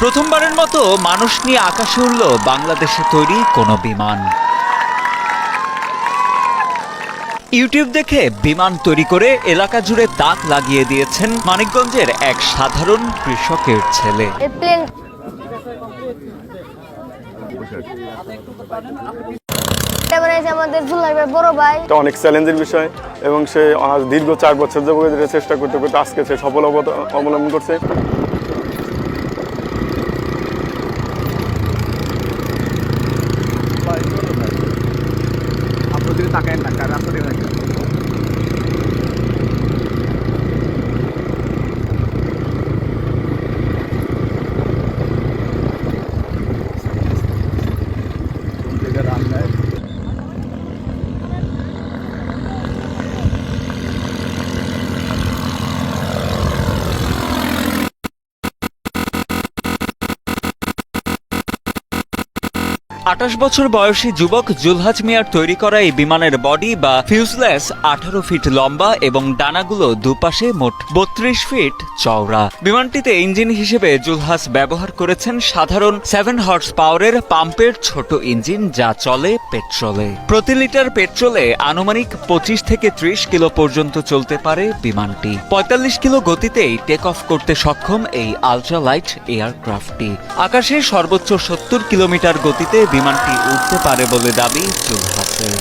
প্রথমবারের মতো মানুষ নিয়ে আকাশে উড়ল বাংলাদেশে তৈরি কোনো বিমান। ইউটিউব দেখে বিমান তৈরি করে এলাকা জুড়ে দাগ লাগিয়ে দিয়েছেন মানিকগঞ্জের এক সাধারণ কৃষকের ছেলে। এই প্লেন আমাদের বড় ভাই। এটা অনেক চ্যালেঞ্জের বিষয় এবং সে দীর্ঘ চার বছর যাবত চেষ্টা করতে করতে আজকে সে সফল অবলম্বন করছে। está en la আঠাশ বছর বয়সী যুবক জুলহাজ মিয়ার তৈরি করা এই বিমানের বডি বা ফিউজলেস আঠারো ফিট লম্বা এবং ডানাগুলো দুপাশে মোট বত্রিশ ফিট চওড়া। বিমানটিতে ইঞ্জিন হিসেবে জুলহাস ব্যবহার করেছেন সাধারণ সেভেন হর্স পাওয়ারের পাম্পের ছোট ইঞ্জিন যা চলে পেট্রোলে। প্রতি লিটার পেট্রোলে আনুমানিক পঁচিশ থেকে ত্রিশ কিলো পর্যন্ত চলতে পারে বিমানটি। পঁয়তাল্লিশ কিলো গতিতেই টেক অফ করতে সক্ষম এই আলট্রালাইট এয়ারক্রাফটটি আকাশে সর্বোচ্চ সত্তর কিলোমিটার গতিতে বিমানটি উঠতে পারে বলে দাবি জুলহাসের